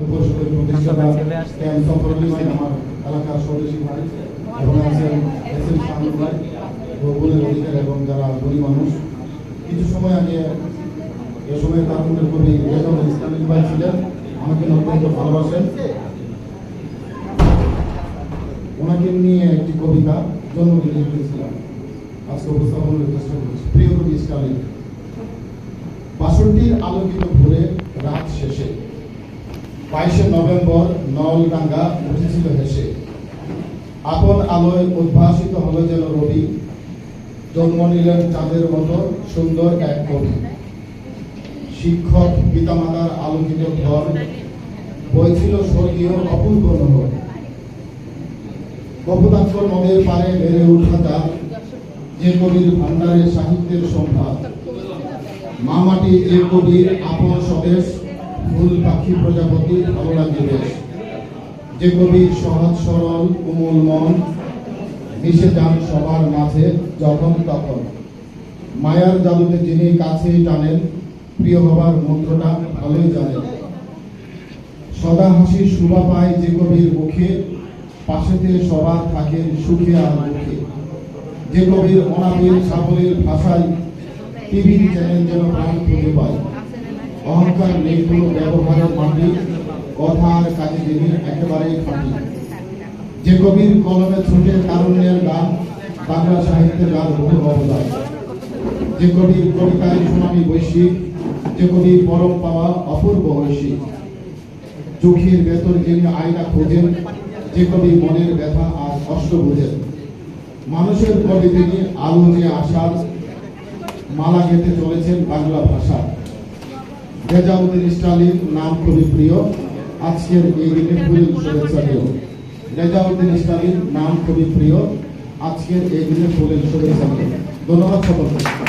পরিষদের প্রতিষ্ঠাতা ক্যাম্প সফরুল ভাই আমার এলাকার স্বদেশী ভাই এবং আছেন এস এম শামুল ভাই বগুলের অধিকার এবং যারা গরিব মানুষ। কিছু সময় আগে এ সময় কার্টুনের কবি রেজাউল ইসলামিক ভাই ছিলেন আমাকে অত্যন্ত ভালোবাসেন। ওনাকে নিয়ে একটি কবিতা জন্মদিনে লিখেছিলাম আজকে উপস্থাপনের চেষ্টা করছি। প্রিয় কবি বাষট্টির আলোকিত বাইশে নভেম্বর নলডাঙ্গা উঠেছিল হেসে আপন আলোয় উদ্ভাসিত হলো যেন রবি। জন্ম নিলেন চাঁদের মতো সুন্দর এক কবি। শিক্ষক পিতামাতার আলোকিত ঘর। বইছিল স্বর্গীয় অপূর্ব নহর কপোতাক্ষর নদের পারে বেড়ে উঠা যা যে কবির ভান্ডারে সাহিত্যের সম্ভার। মা মাটি যে কবির আপন স্বদেশ। ফুল পাখি প্রজাপতি ভালো লাগে বেশ যে কবির সহজ সরল, কোমল মন, মিশে যান সবার মাঝে যখন তখন। মায়ার জাদুতে যিনি কাছেই টানেন, প্রিয় হবার মন্ত্রটা ভালোই জানেন। সদা হাসি শোভা পায় যে কবির মুখে, পাশেতে সবার থাকেন সুখে আর মুখে যে কবির অনাবিল সাবলীল ভাষায় টিভির চ্যানেল যেন প্রাণ খুঁজে পায়। অহংকার নেই কোনো ব্যবহারের মাটি কথা আর কাজে যিনি একেবারেই খাঁটি। যে কবির কলমে ছুটে কারুণ্যের গান, বাংলা সাহিত্যের গান বহু অবদান। যে কবির কবিতায় সুনামি বৈশ্বিক, যে কবির পরম পাওয়া অপূর্ব ঐশিক চোখের ভেতর যিনি আয়না খোঁজেন, যে কবি মনের ব্যথা আর কষ্ট বোঝেন। মানুষের কবি তিনি আলো যে আশার মালা গেতে চলেছেন বাংলা ভাষা। রেজাউদ্দিন স্টালিন, নাম খুবই প্রিয়। আজকের এই দিনে ফুল শুভেচ্ছা দিও স্টালিন, নাম খুবই প্রিয়। আজকের এই দিনে ফুলের শুভেচ্ছা দিও ধন্যবাদ সকলকে।